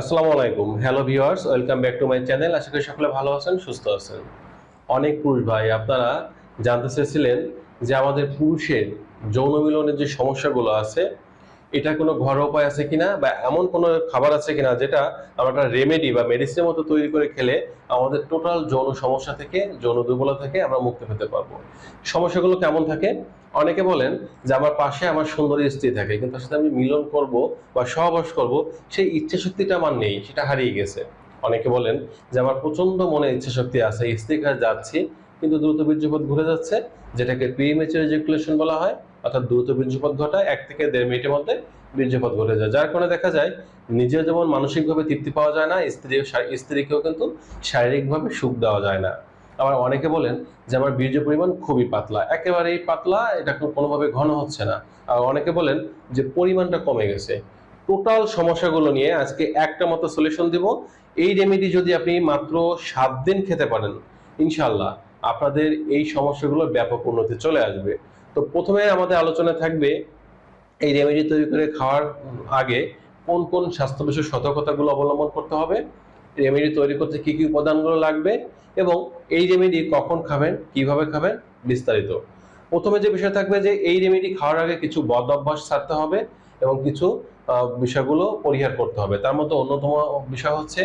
আসসালামু আলাইকুম। Hello viewers welcome back to my channel আশা করি সকলে ভালো আছেন, সুস্থ আছেন। অনেক পুরুষ ভাই, আপনারা জানতে চেয়েছিলেন যে আমাদের পুরুষের যৌন মিলনের যে সমস্যাগুলো আছে এটা কোনো ঘরোয়া উপায় আছে কিনা বা এমন কোনো খাবার আছে কিনা যেটা আমরা রেমেডি বা মেডিসিনের মতো তৈরি করে খেলে আমাদের টোটাল যৌন সমস্যা থেকে, যৌন দুর্বলতা থেকে আমরা মুক্তি পেতে পারব। সমস্যাগুলো কেমন থাকে? অনেকে বলেন যে আমার পাশে আমার সুন্দরী স্ত্রী থাকে, কিন্তু তার সাথে আমি মিলন করব বা সহবাস করব, সেই ইচ্ছা শক্তিটা আমার নেই, সেটা হারিয়ে গেছে। অনেকে বলেন যে আমার প্রচণ্ড মনে ইচ্ছা শক্তি আছে, স্ত্রীর কাছে যাচ্ছি, কিন্তু দ্রুত বীর্যপথ ঘুরে যাচ্ছে, যেটাকে প্রিমেচার ইজাকুলেশন বলা হয়। অর্থাৎ দ্রুত বীর্যপথ ঘটায়, এক থেকে দেড় মিনিটের মধ্যে বীর্যপথ ঘটে যায়। যার কারণে দেখা যায়, নিজেও যেমন মানসিকভাবে তৃপ্তি পাওয়া যায় না, স্ত্রী, স্ত্রীকেও কিন্তু শারীরিকভাবে সুখ দেওয়া যায় না। আবার অনেকে বলেন যে, আমার বীর্য পরিমাণ খুবই পাতলা। একেবারেই পাতলা, এটা কোনো- কোনোভাবে ঘন হচ্ছে না। আর অনেকে বলেন যে, পরিমাণটা কমে গেছে। টোটাল সমস্যাগুলো নিয়ে আজকে একটা মতো সলিউশন দিব। এই রেমেডি যদি আপনি মাত্র সাত দিন খেতে পারেন ইনশাল্লাহ আপনাদের এই সমস্যাগুলো ব্যাপক উন্নতি চলে আসবে। তো প্রথমে আমাদের আলোচনা থাকবে এই রেমেডি তৈরি করে খাওয়ার আগে কোন কোন স্বাস্থ্য বিষয়ক সতর্কতাগুলো অবলম্বন করতে হবে রেমেডি তৈরি করতে কি কি উপাদানগুলো লাগবে এবং এই রেমেডি কখন খাবেন, কীভাবে খাবেন বিস্তারিত। প্রথমে যে বিষয় থাকবে যে এই রেমেডি খাওয়ার আগে কিছু বদ অভ্যাস ছাড়তে হবে এবং কিছু বিষয়গুলো পরিহার করতে হবে। তার মধ্যে অন্যতম বিষয় হচ্ছে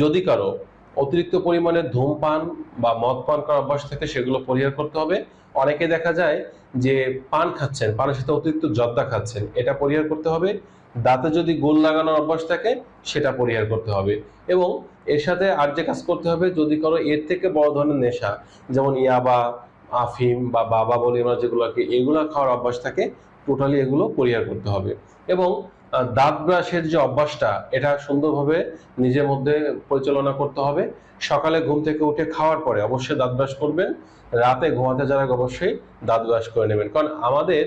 যদি কারও অতিরিক্ত পরিমাণে ধূমপান বা মদ পান করার অভ্যাস থাকে, সেগুলো পরিহার করতে হবে। অনেকে দেখা যায় যে পান খাচ্ছেন, পানের সাথে অতিরিক্ত জর্দা খাচ্ছেন, এটা পরিহার করতে হবে। দাঁতে যদি গোল লাগানোর অভ্যাস থাকে, সেটা পরিহার করতে হবে। এবং এর সাথে আর যে কাজ করতে হবে, যদি কারও এর থেকে বড় ধরনের নেশা, যেমন ইয়াবা, আফিম বা বাবা বলি আমরা যেগুলোকে, এগুলো খাওয়ার অভ্যাস থাকে, টোটালি এগুলো পরিহার করতে হবে। এবং দাঁত ব্রাশের যে অভ্যাসটা, এটা সুন্দরভাবে নিজের মধ্যে পরিচালনা করতে হবে। সকালে ঘুম থেকে উঠে খাওয়ার পরে অবশ্যই দাঁত ব্রাশ করবেন। রাতে ঘুমাতে যারা অবশ্যই দাঁত ব্রাশ করে নেবেন। কারণ আমাদের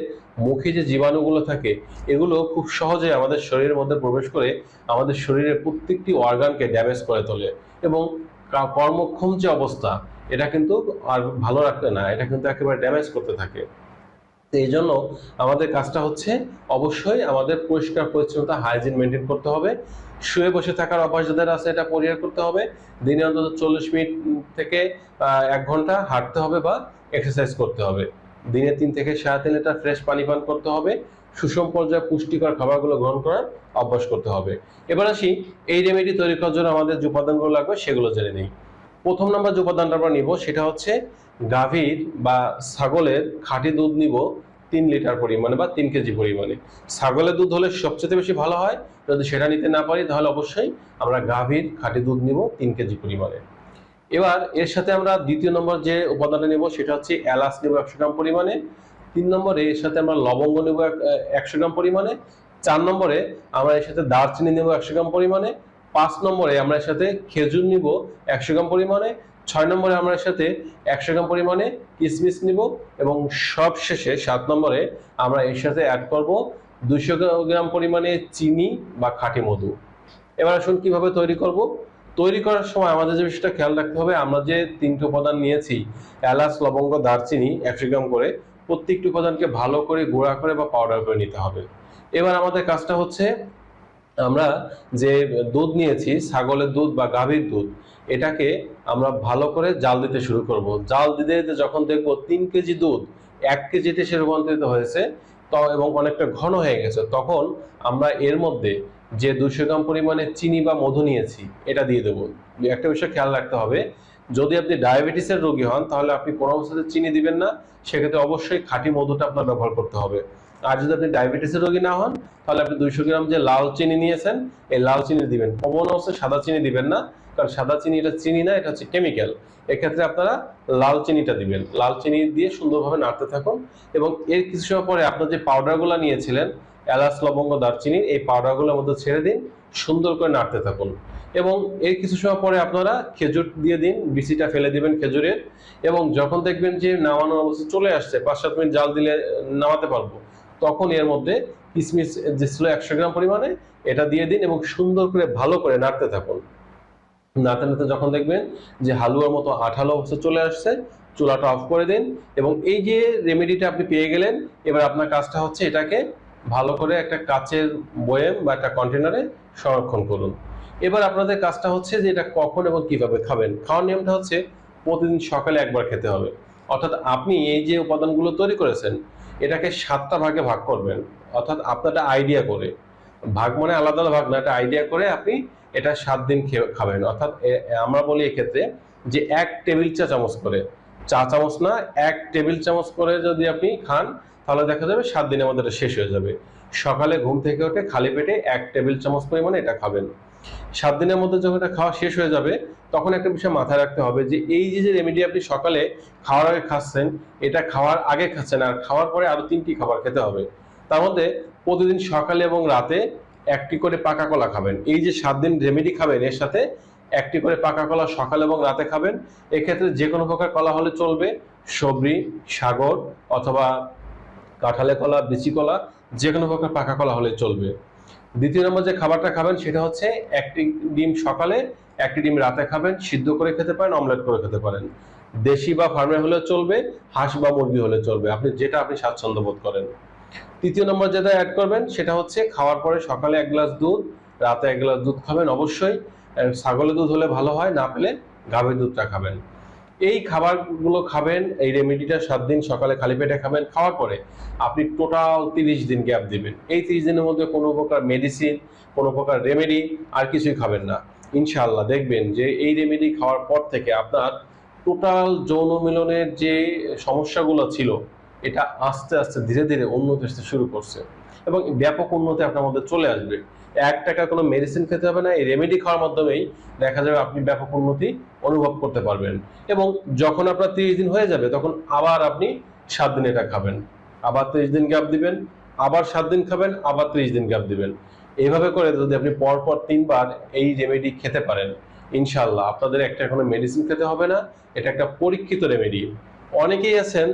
মুখে যে জীবাণুগুলো থাকে, এগুলো খুব সহজে আমাদের শরীরের মধ্যে প্রবেশ করে আমাদের শরীরের প্রত্যেকটি অর্গানকে ড্যামেজ করে তোলে এবং কর্মক্ষম যে অবস্থা, এটা কিন্তু আর ভালো রাখতে না, এটা কিন্তু একেবারে ড্যামেজ করতে থাকে। এই জন্য আমাদের কাজটা হচ্ছে অবশ্যই আমাদের পরিষ্কার পরিচ্ছন্নতা হাইজিন মেনটেন করতে হবে। শুয়ে বসে থাকার অভ্যাস যাদের আছে, এটা পরিহার করতে হবে। দিনে অন্তত চল্লিশ মিনিট থেকে এক ঘণ্টা হাঁটতে হবে বা এক্সারসাইজ করতে হবে। দিনে তিন থেকে সাড়ে তিন লিটার ফ্রেশ পানি পান করতে হবে। সুষম পর্যায়ে পুষ্টিকর খাবারগুলো গ্রহণ করার অভ্যাস করতে হবে। এবার আসি, এই রেমেডি তৈরি করার জন্য আমাদের যে উপাদানগুলো লাগবে সেগুলো জেনে নিই। প্রথম নাম্বার যে উপাদানটা আমরা নিব, সেটা হচ্ছে গাভীর বা ছাগলের খাঁটি দুধ নিব তিন লিটার পরিমাণে বা তিন কেজি পরিমাণে। ছাগলের দুধ হলে সবচেয়ে বেশি ভালো হয়। যদি সেটা নিতে না পারি, তাহলে অবশ্যই আমরা গাভীর খাঁটি দুধ নিব তিন কেজি পরিমাণে। এবার এর সাথে আমরা দ্বিতীয় নম্বর যে উপাদানটা নেব, সেটা হচ্ছে এলাচ নেব একশো গ্রাম পরিমাণে। তিন নম্বরে এর সাথে আমরা লবঙ্গ নেব একশো গ্রাম পরিমাণে। চার নম্বরে আমরা এর সাথে দারচিনি নেব একশো গ্রাম পরিমাণে। পাঁচ নম্বরে আমরা এর সাথে খেজুর নিব একশো গ্রাম পরিমাণে। ছয় নম্বরে আমরা সাথে একশো গ্রাম পরিমাণে কিসমিস নিব এবং সব শেষে সাত নম্বরে আমরা এর সাথে অ্যাড করব দুইশো গ্রাম পরিমাণে চিনি বা খাঁটি মধু। এবার আসুন কীভাবে তৈরি করব। তৈরি করার সময় আমাদের যে বিষয়টা খেয়াল রাখতে হবে, আমরা যে তিনটে উপাদান নিয়েছি, এলাচ, লবঙ্গ, দারচিনি একশো গ্রাম করে, প্রত্যেকটি উপাদানকে ভালো করে, গুঁড়া করে বা পাউডার করে নিতে হবে। এবার আমাদের কাজটা হচ্ছে আমরা যে দুধ নিয়েছি, ছাগলের দুধ বা গাভীর দুধ, এটাকে আমরা ভালো করে জাল দিতে শুরু করব। জাল দিতে দিতে যখন দেখব তিন কেজি দুধ, এক কেজিতে সে রূপান্তরিত হয়েছে এবং অনেকটা ঘন হয়ে গেছে, তখন আমরা এর মধ্যে যে দুশো গ্রাম পরিমাণে চিনি বা মধু নিয়েছি, এটা দিয়ে দেবো। একটা বিষয় খেয়াল রাখতে হবে, যদি আপনি ডায়াবেটিসের রোগী হন, তাহলে আপনি কোনো অবস্থাতে চিনি দিবেন না, সেক্ষেত্রে অবশ্যই খাঁটি মধুটা আপনার ব্যবহার করতে হবে। আর যদি আপনি ডায়াবেটিসের রোগী না হন, তাহলে আপনি দুইশো গ্রাম যে লাল চিনি নিয়েছেন, এই লাল চিনি দিবেন। কমন অবস্থায় সাদা চিনি দিবেন না, কারণ সাদা চিনি এটা চিনি না, এটা হচ্ছে কেমিক্যাল এক্ষেত্রে আপনারা লাল চিনিটা দিবেন। লাল চিনি দিয়ে সুন্দরভাবে নাড়তে থাকুন এবং এর কিছু সময় পরে আপনার যে পাউডারগুলো নিয়েছিলেন, এলাচ, লবঙ্গ, দারচিনি, এই পাউডারগুলোর মধ্যে ছেড়ে দিন, সুন্দর করে নাড়তে থাকুন। এবং এর কিছু সময় পরে আপনারা খেজুর দিয়ে দিন, বিচিটা ফেলে দিবেন খেজুরের। এবং যখন দেখবেন যে নামানোর অবস্থা চলে আসছে, পাঁচ সাত মিনিট জাল দিলে নামাতে পারব তখন এর মধ্যে কিসমিস যে ছিল একশো গ্রাম পরিমাণে, এটা দিয়ে দিন এবং সুন্দর করে ভালো করে নাড়তে থাকুন। নাড়তে নাড়তে যখন দেখবেন যে হালুয়ার মতো আঠালো অবস্থা চলে আসছে, চুলাটা অফ করে দিন এবং এই যে রেমেডিটা আপনি পেয়ে গেলেন, এবার আপনার কাজটা হচ্ছে এটাকে ভালো করে একটা কাচের বয়েম বা একটা কন্টেনারে সংরক্ষণ করুন। এবার আপনাদের কাজটা হচ্ছে যে এটা কখন এবং কীভাবে খাবেন। খাওয়ার নিয়মটা হচ্ছে প্রতিদিন সকালে একবার খেতে হবে। অর্থাৎ আপনি এই যে উপাদানগুলো তৈরি করেছেন এটাকে সাতটা ভাগে ভাগ করবেন, অর্থাৎ আপনারটা আইডিয়া করে। ভাগ মানে আলাদা আলাদা ভাগ না একটা আইডিয়া করে আপনি এটা সাত দিন খাবেন। অর্থাৎ আমরা বলি এক্ষেত্রে যে এক টেবিল চা চামচ করে। চা চামচ না, এক টেবিল চামচ করে যদি আপনি খান, তাহলে দেখা যাবে সাত দিনের মধ্যে এটা শেষ হয়ে যাবে। সকালে ঘুম থেকে উঠে খালি পেটে এক টেবিল চামচ পরিমাণে এটা খাবেন। সাত দিনের মধ্যে যখন এটা খাওয়া শেষ হয়ে যাবে তখন একটা বিষয় মাথায় রাখতে হবে যে এই যে রেমেডি আপনি সকালে খাওয়ার আগে খাচ্ছেন, এটা খাওয়ার আগে খাচ্ছেন আর খাওয়ার পরে আরও তিনটি খাবার খেতে হবে। তার মধ্যে প্রতিদিন সকালে এবং রাতে একটি করে পাকা কলা খাবেন। এই যে সাত দিন রেমেডি খাবেন, এর সাথে একটি করে পাকা কলা সকাল এবং রাতে খাবেন। এক্ষেত্রে যে কোনো প্রকার কলা হলে চলবে সবরি সাগর অথবা কাঁঠালে কলা, বিচি কলা, যে কোনো প্রকার পাকা কলা হলে চলবে। দ্বিতীয় নম্বর যে খাবারটা খাবেন, সেটা হচ্ছে একটি ডিম সকালে একটি ডিম রাতে খাবেন, সিদ্ধ করে খেতে পারেন অমলেট করে খেতে পারেন। দেশি বা ফার্মের হলে চলবে, হাঁস বা মুরগি হলে চলবে। আপনি যেটা আপনি স্বাচ্ছন্দ্য বোধ করেন। তৃতীয় নম্বর যেটা অ্যাড করবেন, সেটা হচ্ছে খাওয়ার পরে সকালে এক গ্লাস দুধ, রাতে এক গ্লাস দুধ খাবেন অবশ্যই। ছাগলের দুধ হলে ভালো হয়, না পেলে গাভীর দুধটা খাবেন। এই খাবারগুলো খাবেন, এই রেমেডিটা সাত দিন সকালে খালি পেটে খাবেন, খাওয়ার পরে আপনি টোটাল তিরিশ দিন গ্যাপ দিবেন। এই তিরিশ দিনের মধ্যে কোনো প্রকার মেডিসিন কোনো প্রকার রেমেডি আর কিছুই খাবেন না। ইনশাআল্লাহ দেখবেন যে এই রেমেডি খাওয়ার পর থেকে আপনার টোটাল যৌন মিলনের যে সমস্যাগুলো ছিল, এটা আস্তে আস্তে ধীরে ধীরে উন্নতি আসতে শুরু করছে এবং ব্যাপক উন্নতি আপনার মধ্যে চলে আসবে। এক টাকা কোনো মেডিসিন খেতে হবে না, এই রেমেডি খাওয়ার মাধ্যমেই দেখা যাবে আপনি ব্যাপক উন্নতি অনুভব করতে পারবেন এবং যখন আপনার তিরিশ দিন হয়ে যাবে, তখন আবার আপনি সাত দিন এটা খাবেন। আবার তিরিশ দিন গ্যাপ দিবেন, আবার সাত দিন খাবেন, আবার তিরিশ দিন গ্যাপ দিবেন। এইভাবে করে যদি আপনি পরপর তিনবার এই রেমেডি খেতে পারেন ইনশাল্লাহ আপনাদের একটা কোনো মেডিসিন খেতে হবে না, এটা একটা পরীক্ষিত রেমেডি অনেকেই আছেন,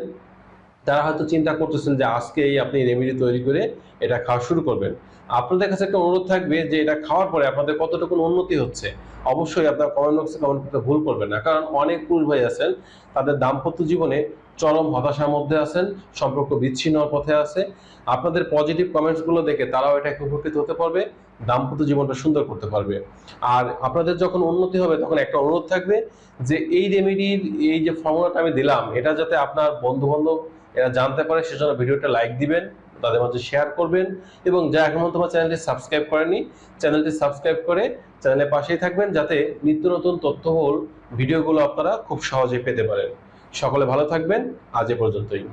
তারা হয়তো চিন্তা করতেছেন যে আজকেই আপনি রেমেডি তৈরি করে এটা খাওয়া শুরু করবেন। আপনাদের কাছে একটা অনুরোধ থাকবে যে এটা খাওয়ার পরে আপনাদের কতটুকু উন্নতি হচ্ছে, অবশ্যই আপনার কমেন্ট বক্সে কমেন্ট করতে ভুল করবেন না। কারণ অনেক পুরুষ ভাই আছেন, তাদের দাম্পত্য জীবনে চরম হতাশার মধ্যে আছেন, সম্পর্ক বিচ্ছিন্ন পথে আছে। আপনাদের পজিটিভ কমেন্টসগুলো দেখে তারাও এটা উপকৃত হতে পারবে, দাম্পত্য জীবনটা সুন্দর করতে পারবে। আর আপনাদের যখন উন্নতি হবে, তখন একটা অনুরোধ থাকবে যে এই রেমেডির এই যে ফর্মুলাটা আমি দিলাম, এটা যাতে আপনার বন্ধু বান্ধব এরা জানতে পারে, সেজন্য ভিডিওটা লাইক দিবেন, তাদের মাঝে শেয়ার করবেন এবং যা এখন তোমার চ্যানেলটি সাবস্ক্রাইব করেনি চ্যানেলটি সাবস্ক্রাইব করে চ্যানেলের পাশেই থাকবেন, যাতে নিত্য নতুন তথ্যবহুল ভিডিওগুলো আপনারা খুব সহজে পেতে পারেন। সকলে ভালো থাকবেন। আজ এ পর্যন্তই।